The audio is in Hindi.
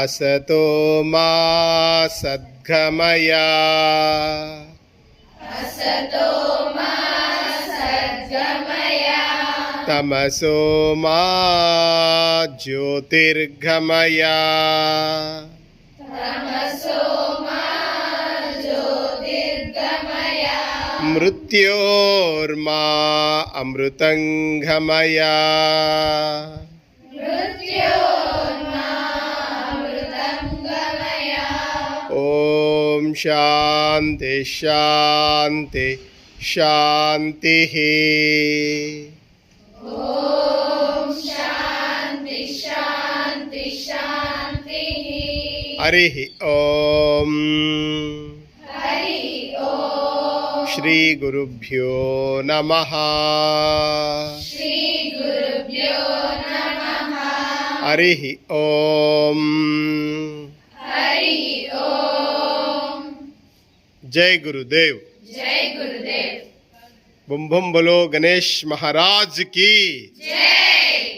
असतो मा सद्गमया तमसो मा ज्योतिर्गमया मृत्योर्मा अमृतङ्गमया ॐ शान्ति शान्ति शान्तिः हरिः ॐ श्रीगुरुभ्यो नमः। हरिः ॐ जय गुरुदेव। जय गुरुदेव। बुम बुम बोलो गणेश महाराज की। जय।